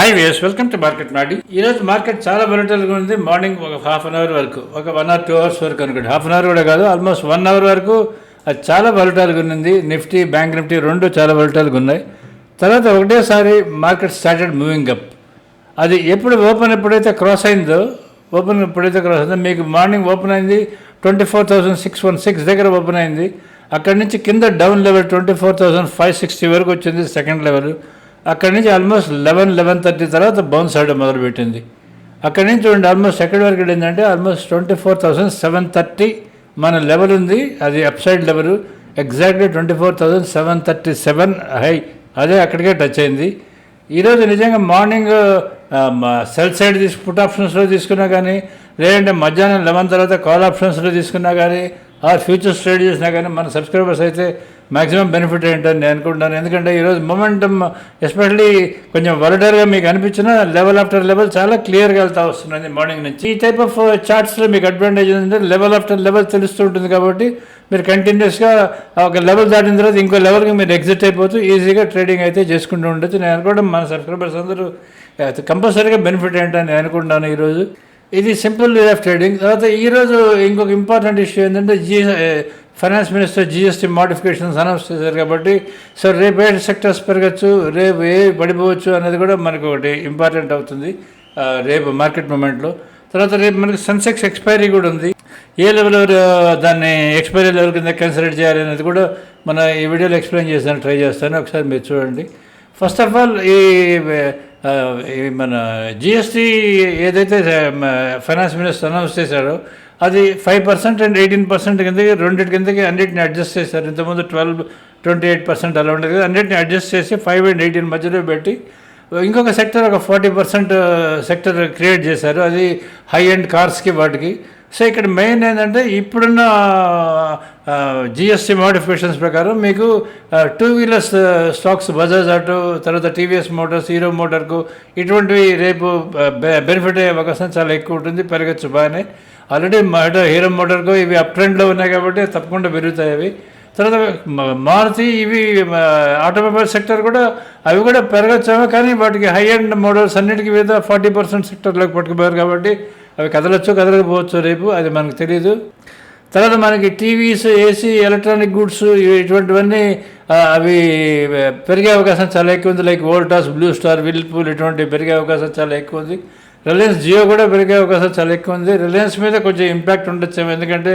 Hi వేస్ welcome to market నాడి ఈరోజు మార్కెట్ చాలా గా ఉంది. మార్నింగ్ ఒక హాఫ్ అన్ అవర్ వరకు. ఒక వన్ ఆర్ టూ అవర్స్ వరకు అనుకోండి. హాఫ్ అన్ అవర్ కూడా కాదు ఆల్మోస్ట్ వన్ అవర్ వరకు అది చాలా volatile-గా ఉంది నిఫ్టీ బ్యాంక్ నిఫ్టీ రెండు చాలా volatile-గా ఉన్నాయి. తర్వాత ఒకటేసారి మార్కెట్ స్టార్టెడ్ మూవింగ్ అప్ అది ఎప్పుడు ఓపెన్ ఎప్పుడైతే క్రాస్ అయిందో ఓపెన్ ఎప్పుడైతే క్రాస్ అయిందో మీకు మార్నింగ్ ఓపెన్ అయింది twenty four thousand six one six దగ్గర ఓపెన్ అయింది. అక్కడి నుంచి కింద down level twenty four thousand five sixty వరకు వచ్చింది సెకండ్ లెవెల్ అక్కడి నుంచి ఆల్మోస్ట్ లెవెన్ లెవెన్ థర్టీ తర్వాత బౌన్స్ అవడం మొదలుపెట్టింది. అక్కడి నుంచి చూడండి ఆల్మోస్ట్ ఎక్కడి వరకు వెళ్ళిందంటే almost twenty four thousand seven thirty మన లెవెల్ ఉంది. అది upside level exactly twenty four thousand seven thirty seven high అదే అక్కడికే టచ్ అయింది. ఈరోజు నిజంగా మార్నింగ్ సెల్ సైడ్ తీసు పుట్ ఆప్షన్స్లో తీసుకున్నా కానీ లేదంటే మధ్యాహ్నం లెవెన్ తర్వాత కాల్ ఆప్షన్స్లో తీసుకున్నా కానీ ఆ ఫ్యూచర్స్ ట్రేడ్ చేసినా కానీ మన సబ్స్క్రైబర్స్ అయితే మాక్సిమం బెనిఫిట్ ఏంటని నేను అనుకుంటున్నాను. ఎందుకంటే ఈరోజు మొమెంటమ్ ఎస్పెషల్లీ కొంచెం వరడర్గా మీకు అనిపించిన లెవెల్ ఆఫ్టర్ లెవెల్ చాలా క్లియర్గా వెళ్తా వస్తున్నది మార్నింగ్ నుంచి. ఈ టైప్ ఆఫ్ చార్ట్స్లో మీకు అడ్వాంటేజ్ ఏంటంటే లెవెల్ ఆఫ్టర్ లెవెల్ తెలుస్తూ ఉంటుంది కాబట్టి మీరు కంటిన్యూస్గా ఒక లెవెల్ దాటిన తర్వాత ఇంకో లెవెల్కి మీరు ఎగ్జిట్ అయిపోతూ ఈజీగా ట్రేడింగ్ అయితే చేసుకుంటూ ఉండొచ్చు. నేను అనుకోవడం మన సబ్స్క్రైబర్స్ అందరూ కంపల్సరీగా బెనిఫిట్ ఏంటని నేను అనుకుంటున్నాను ఈరోజు. ఇది సింపుల్ వే ఆఫ్ ట్రేడింగ్ తర్వాత ఈరోజు ఇంకొక ఇంపార్టెంట్ ఇష్యూ ఏంటంటే G finance minister GST modifications announce చేశారు కాబట్టి సో రేపు ఏ సెక్టర్స్ పెరగచ్చు? రేపు ఏ పడిపోవచ్చు? అనేది కూడా మనకు ఒకటి ఇంపార్టెంట్ అవుతుంది రేపు మార్కెట్ మూమెంట్లో. తర్వాత రేపు మనకి సెన్సెక్స్ ఎక్స్పైరీ కూడా ఉంది. ఏ లెవెల్ దాన్ని ఎక్స్పైరీ లెవెల్ కింద కన్సిడర్ చేయాలి అనేది కూడా మన ఈ వీడియోలో ఎక్స్ప్లెయిన్ చేస్తాను ట్రై చేస్తాను. ఒకసారి మీరు చూడండి. ఫస్ట్ ఆఫ్ ఆల్ ఈ ఈ మన జిఎస్టీ ఏదైతే ఫైనాన్స్ మినిస్టర్ అనౌన్స్ చేశారో అది five percent and eighteen percent కిందకి రెండింటి కిందకి అన్నిటిని అడ్జస్ట్ చేశారు. ఇంతకుముందు ట్వెల్వ్ ట్వంటీ ఎయిట్ పర్సెంట్ అలా ఉండేది. కదా అన్నిటిని అడ్జస్ట్ చేసి ఫైవ్ అండ్ ఎయిటీన్ మధ్యలో పెట్టి ఇంకొక సెక్టర్ ఒక ఫార్టీ పర్సెంట్ సెక్టర్ క్రియేట్ చేశారు. అది హై అండ్ కార్స్కి వాటికి. సో ఇక్కడ మెయిన్ ఏంటంటే ఇప్పుడున్న uh, జిఎస్టీ మోడిఫికేషన్స్ ప్రకారం మీకు two wheelers stocks Bajaj auto తర్వాత టీవీఎస్ మోటార్స్ హీరో మోటార్కు ఇటువంటివి రేపు uh, బెనిఫిట్ అయ్యే అవకాశం చాలా ఎక్కువ ఉంటుంది. పెరగచ్చు బాగానే. ఆల్రెడీ మర్డర్ హీరో మర్డర్కు ఇవి అప్ ట్రెండ్లో ఉన్నాయి కాబట్టి తప్పకుండా పెరుగుతాయి అవి. తర్వాత మారుతి ఇవి ఆటోమొబైల్ సెక్టర్ కూడా అవి కూడా పెరగచ్చేమో కానీ వాటికి హై అండ్ మోడల్స్ అన్నిటికీ మీద ఫార్టీ పర్సెంట్ సెక్టర్లోకి పట్టుకుపోయారు కాబట్టి అవి కదలొచ్చు కదలకపోవచ్చు రేపు అది మనకు తెలియదు తర్వాత మనకి టీవీస్ ఏసీ ఎలక్ట్రానిక్ గుడ్స్ ఇటువంటివన్నీ అవి పెరిగే అవకాశం చాలా ఎక్కువ ఉంది. Like Voltas Blue Star Whirlpool ఇటువంటి పెరిగే అవకాశం చాలా ఎక్కువ ఉంది. రిలయన్స్ జియో కూడా పెరిగే అవకాశం చాలా ఎక్కువ ఉంది. రిలయన్స్ మీద కొంచెం ఇంపాక్ట్ ఉండొచ్చేమో. ఎందుకంటే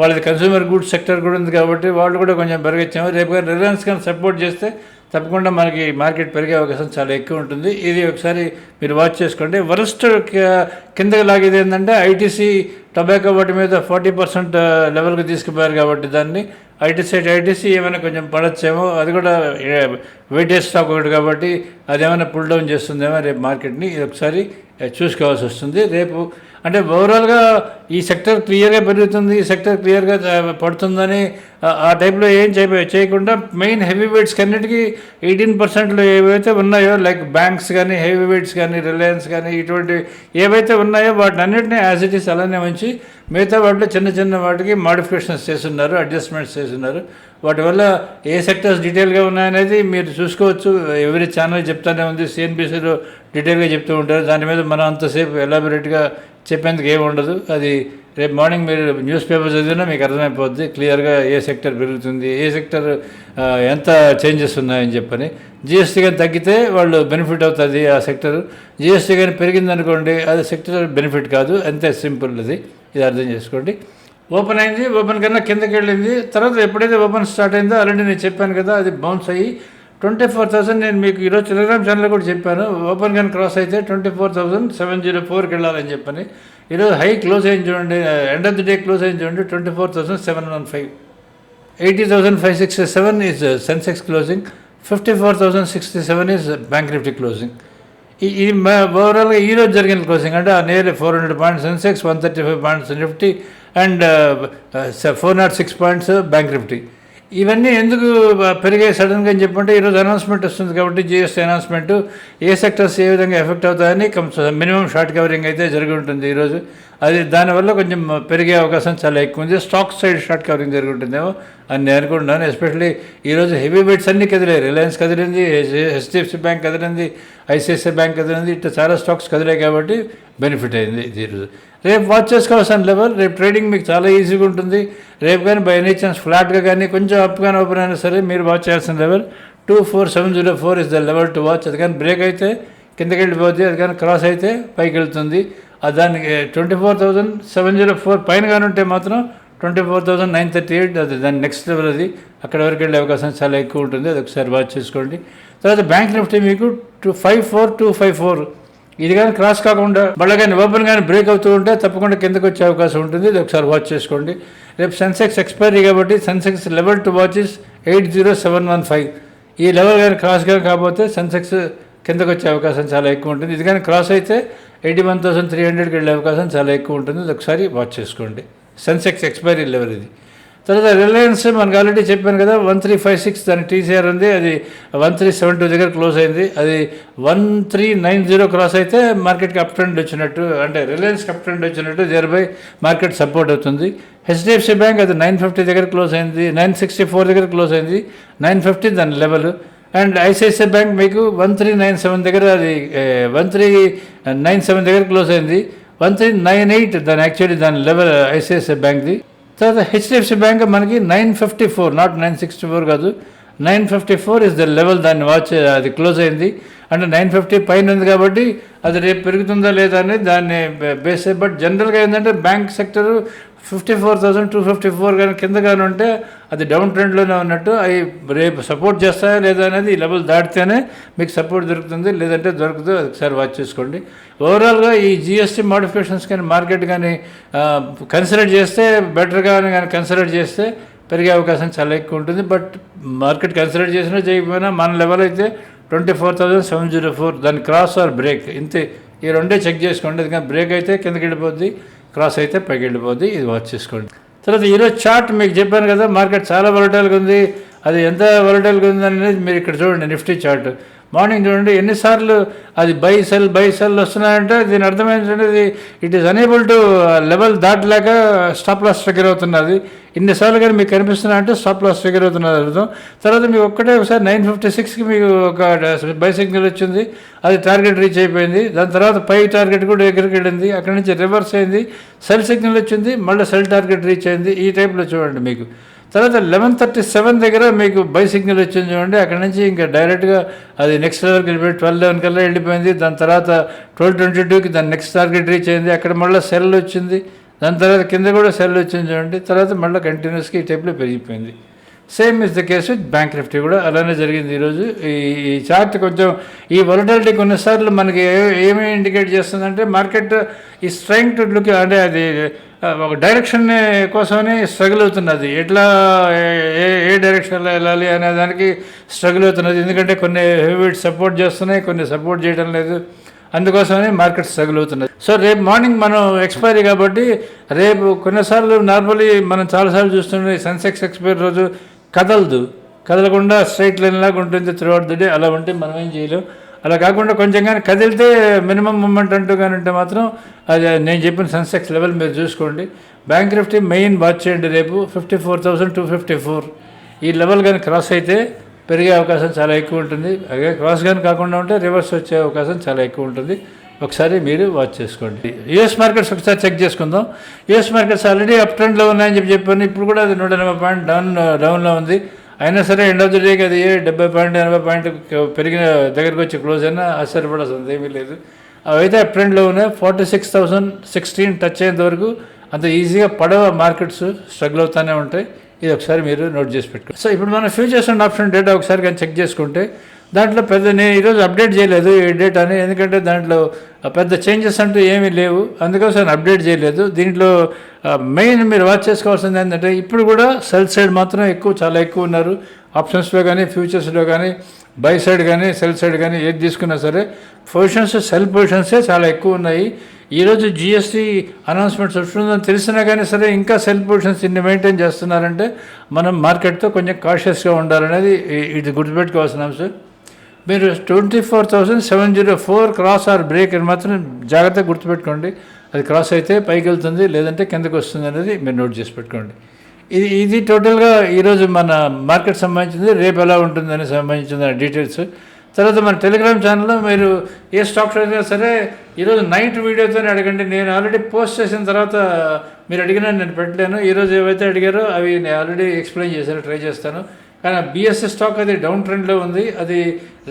వాళ్ళది కన్సూమర్ గుడ్స్ సెక్టర్ కూడా ఉంది కాబట్టి వాళ్ళు కూడా కొంచెం పెరగచ్చాము. రేపు కానీ రిలయన్స్ కానీ సపోర్ట్ చేస్తే తప్పకుండా మనకి మార్కెట్ పెరిగే అవకాశం చాలా ఎక్కువ ఉంటుంది. ఇది ఒకసారి మీరు వాచ్ చేసుకోండి. వరస్ట్ కిందకి లాగేది ఏంటంటే ఐటీసీ టొబాకో వాటి మీద ఫార్టీ పర్సెంట్ లెవెల్కి తీసుకుపోయారు కాబట్టి దాన్ని ఐటీసీ ఐటీసీ ఏమైనా కొంచెం పడచ్చేమో అది కూడా వెయిటేజ్ స్టాక్ ఒకటి కాబట్టి అదేమైనా పుల్ డౌన్ చేస్తుందేమో రేపు మార్కెట్ని ఇది ఒకసారి చూసుకోవాల్సి వస్తుంది. రేపు అంటే ఓవరాల్గా ఈ సెక్టర్ క్లియర్గా పెరుగుతుంది ఈ సెక్టర్ క్లియర్గా పడుతుందని ఆ- టైప్లో ఏం చేయ చేయకుండా మెయిన్ హెవీ వెయిట్స్ అన్నిటికీ ఎయిటీన్ పర్సెంట్లో ఏవైతే ఉన్నాయో లైక్ బ్యాంక్స్ కానీ హెవీ వెయిట్స్ కానీ రిలయన్స్ కానీ ఇటువంటి ఏవైతే ఉన్నాయో వాటిని అన్నింటినీ యాజ్ ఇట్ ఈస్ అలానే ఉంచి మిగతా వాటిలో చిన్న చిన్న వాటికి మాడిఫికేషన్స్ చేస్తున్నారు అడ్జస్ట్మెంట్స్ చేస్తున్నారు. వాటి వల్ల ఏ సెక్టర్స్ డీటెయిల్గా ఉన్నాయనేది మీరు చూసుకోవచ్చు. ఎవరి ఛానల్ చెప్తానే ఉంది సిఎన్బిసిలో డీటెయిల్గా చెప్తూ ఉంటారు. దాని మీద మనం అంతసేపు ఎలాబొరేట్గా చెప్పేందుకు ఏమి ఉండదు. అది రేపు మార్నింగ్ మీరు న్యూస్ పేపర్ చదివినా మీకు అర్థమైపోద్ది. క్లియర్గా ఏ సెక్టర్ పెరుగుతుంది ఏ సెక్టర్ ఎంత చేంజెస్ ఉన్నాయని చెప్పని. జిఎస్టీ కానీ తగ్గితే వాళ్ళు బెనిఫిట్ అవుతుంది ఆ సెక్టర్. జిఎస్టీ కానీ పెరిగిందనుకోండి అది సెక్టర్ బెనిఫిట్ కాదు. అంతే సింపుల్ అది. ఇది అర్థం చేసుకోండి. ఓపెన్ అయింది ఓపెన్ కన్నా కిందకి వెళ్ళింది. తర్వాత ఎప్పుడైతే ఓపెన్ స్టార్ట్ అయిందో ఆల్రెడీ నేను చెప్పాను కదా అది బౌన్స్ అయ్యి ట్వంటీ ఫోర్ థౌసండ్ నేను మీకు ఈరోజు టెలిగ్రామ్ ఛానల్ కూడా చెప్పాను. ఓపెన్ గన్ క్రాస్ అయితే twenty four thousand seven zero ఫోర్కి వెళ్ళాలని చెప్పని. ఈరోజు హై క్లోజ్ అయింది చూడండి. End of the day close అయింది చూడండి. Twenty four thousand seven one five. Eighty thousand five six seven is Sensex closing fifty four thousand sixty seven is bank Nifty closing ఈ ఈ ఓవరాల్గా ఈ రోజు జరిగిన క్లోజింగ్ అంటే ఆ nearly four hundred points Sensex one thirty five points Nifty and four not six points bank Nifty ఇవన్నీ ఎందుకు పెరిగాయి సడన్గా అని చెప్పంటే ఈరోజు అనౌన్స్మెంట్ వస్తుంది కాబట్టి జిఎస్టీ అనౌన్స్మెంట్ ఏ సెక్టర్స్ ఏ విధంగా ఎఫెక్ట్ అవుతాయని మినిమం షార్ట్ కవరింగ్ అయితే జరిగి ఉంటుంది ఈరోజు. అది దానివల్ల కొంచెం పెరిగే అవకాశం చాలా ఎక్కువ ఉంది. స్టాక్ సైడ్ షార్ట్ కవరింగ్ జరుగుంటుందేమో. అని నేను అనుకుంటున్నాను. ఎస్పెషల్లీ ఈరోజు హెవీ వెయిట్స్ అన్నీ కదిలాయి. రిలయన్స్ కదిలింది హెచ్డిఎఫ్సి బ్యాంక్ కదిలింది ఐసిఐసిఐ బ్యాంక్ కదిలింది ఇట్లా చాలా స్టాక్స్ కదిలాయి కాబట్టి బెనిఫిట్ అయింది ఈరోజు రేపు వాచ్ చేసుకోవాల్సిన లెవెల్ రేపు ట్రేడింగ్ మీకు చాలా ఈజీగా ఉంటుంది. రేపు కానీ బై ఎనీ ఛాన్స్ ఫ్లాట్గా కానీ కొంచెం అప్ కానీ ఓపెన్ అయినా సరే మీరు వాచ్ చేయాల్సిన level two four seven zero four is the level to watch అది కానీ బ్రేక్ అయితే కిందకి వెళ్ళిపోద్ది అది కానీ క్రాస్ అయితే పైకి వెళ్తుంది. దానికి twenty four thousand seven zero four పైన కానీ ఉంటే మాత్రం twenty four thousand nine thirty eight అది దాని నెక్స్ట్ లెవెల్ అది. అక్కడ వరకు వెళ్ళే అవకాశం చాలా ఎక్కువ ఉంటుంది. అది ఒకసారి వాచ్ చేసుకోండి. తర్వాత బ్యాంక్ నిఫ్టీ మీకు two five four two five four ఇది కానీ క్రాస్ కాకుండా మళ్ళీ కానీ ఓపెన్ కానీ బ్రేక్ అవుతూ ఉంటే తప్పకుండా కిందకు వచ్చే అవకాశం ఉంటుంది. ఇది ఒకసారి వాచ్ చేసుకోండి. రేపు సెన్సెక్స్ ఎక్స్పైరీ కాబట్టి Sensex level to watch is eight zero seven one five ఈ లెవెల్ కానీ క్రాస్ కానీ కాకపోతే సెన్సెక్స్ కిందకు వచ్చే అవకాశం చాలా ఎక్కువ ఉంటుంది. ఇది కానీ క్రాస్ అయితే ఎయిటీ వన్ థౌసండ్ త్రీ హండ్రెడ్కి వెళ్ళే అవకాశం చాలా ఎక్కువ ఉంటుంది. ఒకసారి వాచ్ చేసుకోండి. సెన్సెక్స్ ఎక్స్పైరీ లెవెల్ ఇది. తర్వాత రిలయన్స్ మనకు ఆల్రెడీ చెప్పాను కదా వన్ త్రీ ఫైవ్ సిక్స్ దాని టీసీఆర్ ఉంది అది వన్ త్రీ సెవెన్ టూ దగ్గర క్లోజ్ అయింది. అది one three nine zero cross అయితే మార్కెట్కి అప్ ట్రెండ్ వచ్చినట్టు అంటే రిలయన్స్కి అప్ ట్రెండ్ వచ్చినట్టు దేర్బై మార్కెట్ సపోర్ట్ అవుతుంది. హెచ్డిఎఫ్సి బ్యాంక్ అది నైన్ ఫిఫ్టీ దగ్గర క్లోజ్ అయింది నైన్ సిక్స్టీ ఫోర్ దగ్గర క్లోజ్ అయింది నైన్ ఫిఫ్టీ దాని లెవెల్ అండ్ ఐసిఐసిఐ బ్యాంక్ మీకు వన్ త్రీ నైన్ సెవెన్ దగ్గర అది వన్ త్రీ నైన్ సెవెన్ దగ్గర క్లోజ్ అయింది. వన్ త్రీ నైన్ ఎయిట్ దాని యాక్చువల్లీ దాని లెవెల్ ఐసిఐసిఐ బ్యాంక్ది తర్వాత హెచ్డిఎఫ్సి బ్యాంక్ మనకి nine fifty four not nine sixty four కాదు. Nine fifty four is the level దాన్ని వాచ్ uh, అది క్లోజ్ అయింది. అంటే నైన్ ఫిఫ్టీ పైన ఉంది కాబట్టి అది రేపు పెరుగుతుందా లేదా అనేది దాన్ని బేస్ బట్ జనరల్గా ఏంటంటే bank sector fifty four thousand two fifty four కానీ కింద కానీ ఉంటే అది డౌన్ ట్రెండ్లోనే ఉన్నట్టు అవి రేపు సపోర్ట్ చేస్తాయా లేదా అనేది ఈ లెవెల్ దాటితేనే మీకు సపోర్ట్ దొరుకుతుంది. లేదంటే దొరకదు అది ఒకసారి వాచ్ చేసుకోండి. ఓవరాల్గా ఈ జిఎస్టీ మోడిఫికేషన్స్ కానీ మార్కెట్ కానీ కన్సిడర్ చేస్తే బెటర్గా కానీ కన్సిడర్ చేస్తే పెరిగే అవకాశం చాలా ఎక్కువ ఉంటుంది. బట్ మార్కెట్ కన్సిడర్ చేసినా చేయకపోయినా మన లెవెల్ అయితే twenty four thousand seven zero four దాని క్రాస్ ఆర్ బ్రేక్. ఇంతే. ఈ రెండే చెక్ చేసుకోండి. ఎందుకంటే బ్రేక్ అయితే కిందకి వెళ్ళిపోద్ది. క్రాస్ అయితే పైకి వెళ్ళిపోద్ది ఇది వాచ్ చేసుకోండి. తర్వాత ఈరోజు చార్ట్ మీకు చెప్పాను కదా మార్కెట్ చాలా వలటైల్గా ఉంది. అది ఎంత వలటైల్గా ఉంది అనేది మీరు ఇక్కడ చూడండి నిఫ్టీ చార్ట్. మార్నింగ్ చూడండి ఎన్నిసార్లు అది బై సెల్ బై సెల్ వస్తున్నాయంటే దీని అర్థం ఏంటంటే ఇది it is unable to level దాటలేక stop loss trigger అవుతున్నది ఇన్నిసార్లు కానీ మీకు కనిపిస్తున్నా అంటే స్టాప్ లాస్ ఫిగర్ అవుతున్నది అర్థం. తర్వాత మీకు ఒక్కటే ఒకసారి నైన్ ఫిఫ్టీ సిక్స్కి మీకు ఒక బై సిగ్నల్ వచ్చింది. అది టార్గెట్ రీచ్ అయిపోయింది. దాని తర్వాత పై టార్గెట్ కూడా దగ్గరికి వెళ్ళింది. అక్కడి నుంచి రివర్స్ అయింది. సెల్ సిగ్నల్ వచ్చింది. మళ్ళీ సెల్ టార్గెట్ రీచ్ అయింది. ఈ టైప్లో చూడండి మీకు. తర్వాత లెవెన్ థర్టీ సెవెన్ దగ్గర మీకు బై సిగ్నల్ వచ్చింది చూడండి. అక్కడ నుంచి ఇంకా డైరెక్ట్గా అది నెక్స్ట్ లెవెల్కి వెళ్ళిపోయి ట్వెల్వ్ లెవెన్ కల్లా వెళ్ళిపోయింది. దాని తర్వాత ట్వెల్వ్ ట్వంటీ టూకి దాని నెక్స్ట్ టార్గెట్ రీచ్ అయింది. అక్కడ మళ్ళీ సెల్ వచ్చింది. దాని తర్వాత కింద కూడా సెల్ వచ్చింది చూడండి. తర్వాత మళ్ళీ కంటిన్యూస్గా ఈ టైప్లో పెరిగిపోయింది. Same is the case with bank Nifty కూడా. అలానే జరిగింది ఈరోజు. ఈ చార్ట్ కొంచెం ఈ వొలటాలిటీ కొన్నిసార్లు మనకి ఏమి ఇండికేట్ చేస్తుందంటే మార్కెట్ ఈ స్ట్రెంగ్ టు లుక్ అంటే అది ఒక డైరెక్షన్ కోసమని స్ట్రగుల్ అవుతున్నది. ఎట్లా ఏ- ఏ ఏ డైరెక్షన్లో వెళ్ళాలి అనే దానికి స్ట్రగుల్ అవుతున్నది. ఎందుకంటే కొన్ని హెవీ సపోర్ట్ చేస్తున్నాయి కొన్ని సపోర్ట్ చేయడం లేదు. అందుకోసమని మార్కెట్ స్ట్రగుల్ అవుతున్నది సో రేపు మార్నింగ్ మనం ఎక్స్పైరీ కాబట్టి రేపు కొన్నిసార్లు నార్మలీ మనం చాలాసార్లు చూస్తుండే సెన్సెక్స్ ఎక్స్పైరీ రోజు కదలదు. కదలకుండా స్ట్రైట్ లైన్ లాగా ఉంటుంది త్రూఅవుట్ ద డే అలా ఉంటే మనం ఏం చేయలేం. అలా కాకుండా కొంచెం కానీ కదిలితే మినిమం మూమెంట్ అంటూ కానీ ఉంటే మాత్రం అది నేను చెప్పిన సెన్సెక్స్ లెవెల్ మీరు చూసుకోండి. బ్యాంక్ నిఫ్టీ మెయిన్ వాచ్ చేయండి రేపు. Fifty four thousand two fifty four ఈ లెవెల్ కానీ క్రాస్ అయితే పెరిగే అవకాశం చాలా ఎక్కువ ఉంటుంది. అలాగే క్రాస్ కాకుండా ఉంటే రివర్స్ వచ్చే అవకాశం చాలా ఎక్కువ ఉంటుంది. ఒకసారి మీరు వాచ్ చేసుకోండి. యుఎస్ మార్కెట్స్ ఒకసారి చెక్ చేసుకుందాం. యూఎస్ మార్కెట్స్ ఆల్రెడీ అప్ ట్రెండ్లో ఉన్నాయని చెప్పి చెప్పాను. ఇప్పుడు కూడా అది నూట ఎనభై పాయింట్ డౌన్ డౌన్లో ఉంది. అయినా సరే ఎండ్ ఆఫ్ ద డేకి అది డెబ్బై పాయింట్ ఎనభై పాయింట్ పెరిగిన దగ్గరికి వచ్చి క్లోజ్ అయినా ఆశ్చర్యపడాల్సింది ఏమీ లేదు. అవైతే అప్ ట్రెండ్లో ఉన్నాయి. Forty six thousand sixteen touch అయ్యేంత వరకు అంత ఈజీగా పడవ మార్కెట్స్ స్ట్రగుల్ అవుతూనే ఉంటాయి. ఇది ఒకసారి మీరు నోట్ చేసి పెట్టుకోండి. సో ఇప్పుడు మనం ఫ్యూచర్స్ అండ్ ఆప్షన్ డేటా ఒకసారి కానీ చెక్ చేసుకుంటే దాంట్లో పెద్ద నేను ఈరోజు అప్డేట్ చేయలేదు ఈ డేటాని ఎందుకంటే దాంట్లో పెద్ద చేంజెస్ అంటూ ఏమీ లేవు. అందుకోసం అప్డేట్ చేయలేదు. దీంట్లో మెయిన్ మీరు వాచ్ చేసుకోవాల్సింది ఏంటంటే ఇప్పుడు కూడా సెల్ సైడ్ మాత్రం ఎక్కువ చాలా ఎక్కువ ఉన్నారు. ఆప్షన్స్లో కానీ ఫ్యూచర్స్లో కానీ బై సైడ్ కానీ సెల్ సైడ్ కానీ ఏది తీసుకున్నా సరే పొజిషన్స్ సెల్ పొజిషన్సే చాలా ఎక్కువ ఉన్నాయి. ఈరోజు జిఎస్టీ అనౌన్స్మెంట్స్ వస్తుందని తెలిసినా కానీ సరే ఇంకా సెల్ పొజిషన్స్ ఇన్ని మెయింటైన్ చేస్తున్నారంటే మనం మార్కెట్తో కొంచెం కాషియస్గా ఉండాలనేది ఇది గుర్తుపెట్టుకోవాల్సిన అంశం. మీరు twenty four thousand seven zero four cross or break అని మాత్రం జాగ్రత్తగా గుర్తుపెట్టుకోండి. అది క్రాస్ అయితే పైకి వెళ్తుంది లేదంటే కిందకు వస్తుంది అనేది మీరు నోట్ చేసి పెట్టుకోండి. ఇది ఇది టోటల్గా ఈరోజు మన మార్కెట్ సంబంధించింది రేపు ఎలా ఉంటుందని సంబంధించిన డీటెయిల్స్ తర్వాత మన టెలిగ్రామ్ ఛానల్లో మీరు ఏ స్టాక్స్ అయినా సరే ఈరోజు నైట్ వీడియోతోనే అడగండి. నేను ఆల్రెడీ పోస్ట్ చేసిన తర్వాత మీరు అడిగినా నేను పెట్టలేను. ఈరోజు ఏవైతే అడిగారో అవి నేను ఆల్రెడీ ఎక్స్ప్లెయిన్ చేశాను ట్రై చేస్తాను. కానీ బీఎస్ఎస్ స్టాక్ అది డౌన్ ట్రెండ్లో ఉంది. అది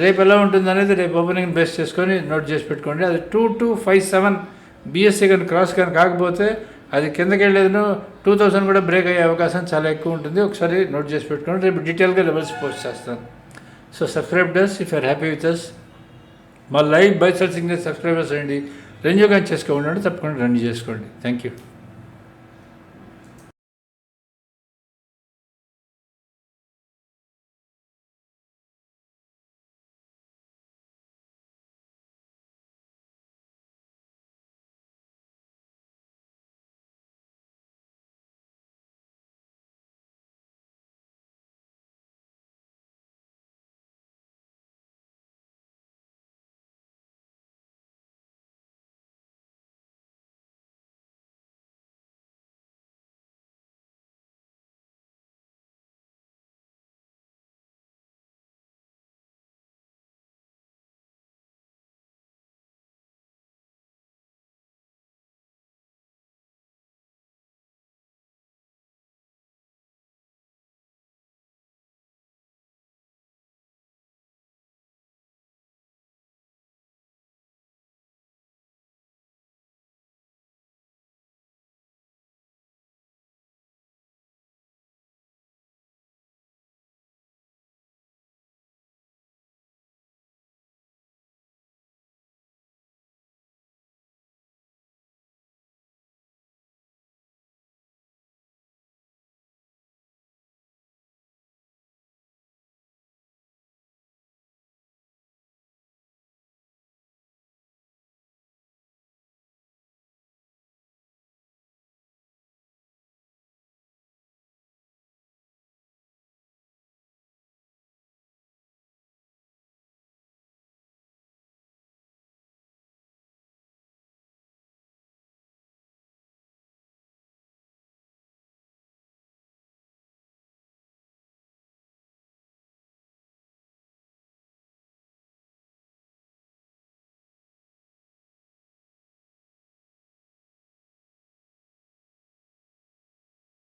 రేపు ఎలా ఉంటుంది అనేది రేపు ఓపెనింగ్ బేస్ చేసుకొని నోట్ చేసి పెట్టుకోండి. అది two two five seven BSC కానీ క్రాస్ కానీ కాకపోతే అది కిందకి వెళ్ళేదను టూ థౌసండ్ కూడా బ్రేక్ అయ్యే అవకాశం చాలా ఎక్కువ ఉంటుంది. ఒకసారి నోట్ చేసి పెట్టుకోండి. రేపు డీటెయిల్గా లెవెల్స్ పోస్ట్ చేస్తాను. So subscribe us if are happy with us మా లైవ్ బై సర్చింగ్ సబ్స్క్రైబర్స్ అండి. రెన్యూ కానీ చేసుకోండి తప్పకుండా రన్ చేసుకోండి. Thank you